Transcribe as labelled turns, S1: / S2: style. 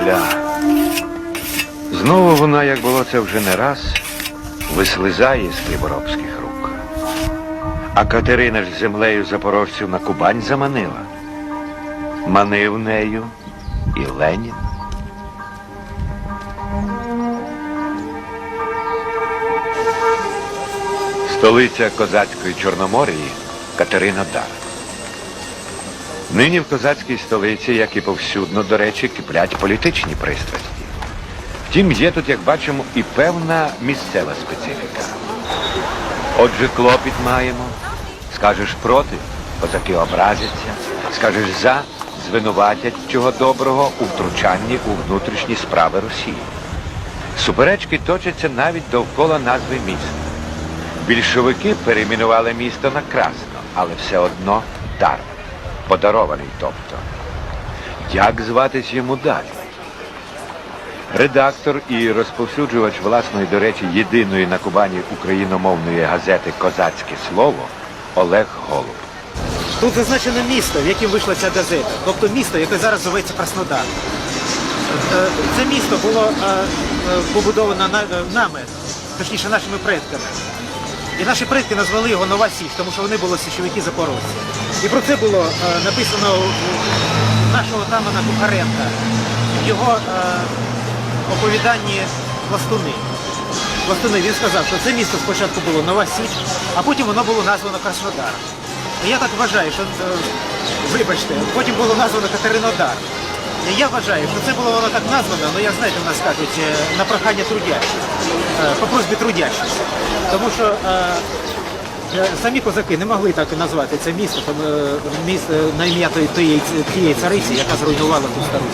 S1: земля. Знову вона, як було це вже не раз, вислизає з хліборобських рук. А Катерина ж землею запорожців на Кубань заманила. Манив нею і Ленін. Столиця козацької Чорноморії Катеринодар. Нині в козацькій столиці, як і повсюдно, до речі, киплять політичні пристрасті. Втім, є тут, як бачимо, і певна місцева специфіка. Отже, клопіт маємо. Скажеш проти, козаки образяться. Скажеш за, звинуватять чого доброго у втручанні у внутрішні справи Росії. Суперечки точаться навіть довкола назви міста. Більшовики перейменували місто на Красно, але все одно дар. Подарований тобто. Як зватись йому далі? Редактор і розповсюджувач власної, до речі, єдиної на Кубані україномовної газети Козацьке слово Олег Голуб.
S2: Тут зазначено місто, в яким вийшла ця газета, тобто місто, яке зараз зоветься Краснодар. Е, Це місто було е, е, побудовано нами, точніше нашими предками. І наші предки назвали його Нова Січ, тому що вони були січовики запорожці. І про це було е, написано у нашого тамана Кухаренка, в його е, оповіданні Пластуни. Пластуни він сказав, що це місто спочатку було Нова Січ, а потім воно було названо Краснодар. І Я так вважаю, що, е, вибачте, потім було названо Катеринодар. Я вважаю, що це було воно так названо, ну як знаєте, в нас кажуть, е, на прохання трудящих, е, по просьбі трудящихся. Тому що е, е, самі козаки не могли так назвати це місто, е, на ім'я тієї цариці, яка зруйнувала ту стару.